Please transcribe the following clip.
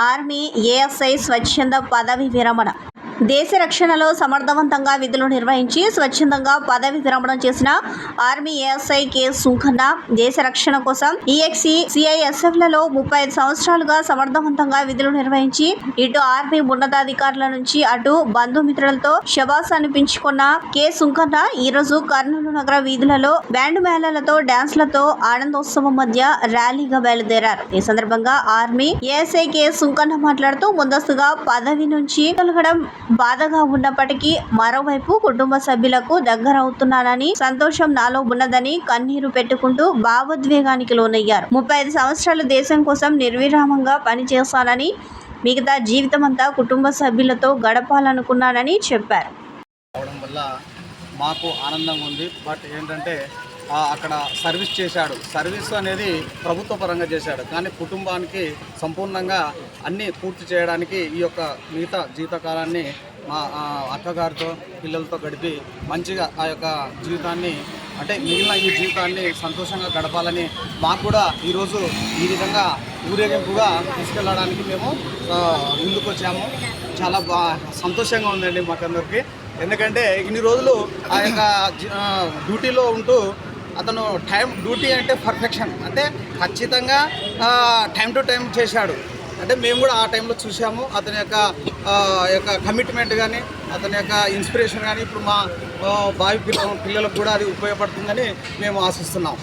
Army ASI స్వచ్ఛంద పదవి విరమణ దేశ రక్షణలో సమర్థవంతంగా విధులు నిర్వహించి స్వచ్ఛందంగా పదవి విరమణ చేసిన ఆర్మీ ఏఎస్ఐ కె సుంఖన్న దేశ రక్షణ కోసం ఈఎక్సి సిఐఎస్ఎఫ్లలో ముప్పై ఐదు సంవత్సరాలుగా సమర్థవంతంగా విధులు నిర్వహించి ఇటు ఆర్మీ ఉన్నతాధికారుల నుంచి అటు బంధుమిత్రులతో శబాస్ అనిపించుకున్న కె సుంకన్న ఈరోజు కర్నూలు నగర వీధులలో బ్యాండ్ మేళాలతో డాన్స్లతో ఆనందోత్సవం మధ్య ర్యాలీగా బయలుదేరారు. ఈ సందర్భంగా ఆర్మీ ఏఎస్ఐ కె సుంకన్న మాట్లాడుతూ ముందస్తుగా పదవి నుంచి తొలగడం బాధగా ఉన్నప్పటికీ మరోవైపు కుటుంబ సభ్యులకు దగ్గరవుతున్నానని సంతోషం నాలో ఉన్నదని కన్నీరు పెట్టుకుంటూ భావోద్వేగానికి లోనయ్యారు. ముప్పై ఐదు సంవత్సరాలు దేశం కోసం నిర్విరామంగా పనిచేస్తానని మిగతా జీవితమంతా కుటుంబ సభ్యులతో గడపాలనుకున్నానని చెప్పారు. అవడం వల్ల మాకు ఆనందంగా ఉంది. బట్ ఏంటంటే అక్కడ సర్వీస్ చేశాడు. సర్వీస్ అనేది ప్రభుత్వ పరంగా చేశాడు. కానీ కుటుంబానికి సంపూర్ణంగా అన్నీ పూర్తి చేయడానికి ఈ యొక్క మిగతా జీవితకాలాన్ని మా అత్తగారితో అక్కగారితో పిల్లలతో గడిపి మంచిగా ఆ యొక్క జీవితాన్ని అంటే మిగిలిన ఈ జీవితాన్ని సంతోషంగా గడపాలని మాకు కూడా ఈరోజు ఈ విధంగా ఊరేగింపుగా తీసుకెళ్ళడానికి మేము ముందుకు వచ్చాము. చాలా బా సంతోషంగా ఉందండి మాకందరికి ఎందుకంటే ఇన్ని రోజులు ఆ యొక్క డ్యూటీలో ఉంటూ అతను టైం డ్యూటీ అంటే పర్ఫెక్షన్. అంటే ఖచ్చితంగా టైం టు టైం చేశాడు. అంటే మేము కూడా ఆ టైంలో చూసాము అతని యొక్క యొక్క కమిట్మెంట్ కానీ అతని యొక్క ఇన్స్పిరేషన్ కానీ ఇప్పుడు మా బావి పిల్ల పిల్లలకు కూడా అది ఉపయోగపడుతుందని మేము ఆశిస్తున్నాం.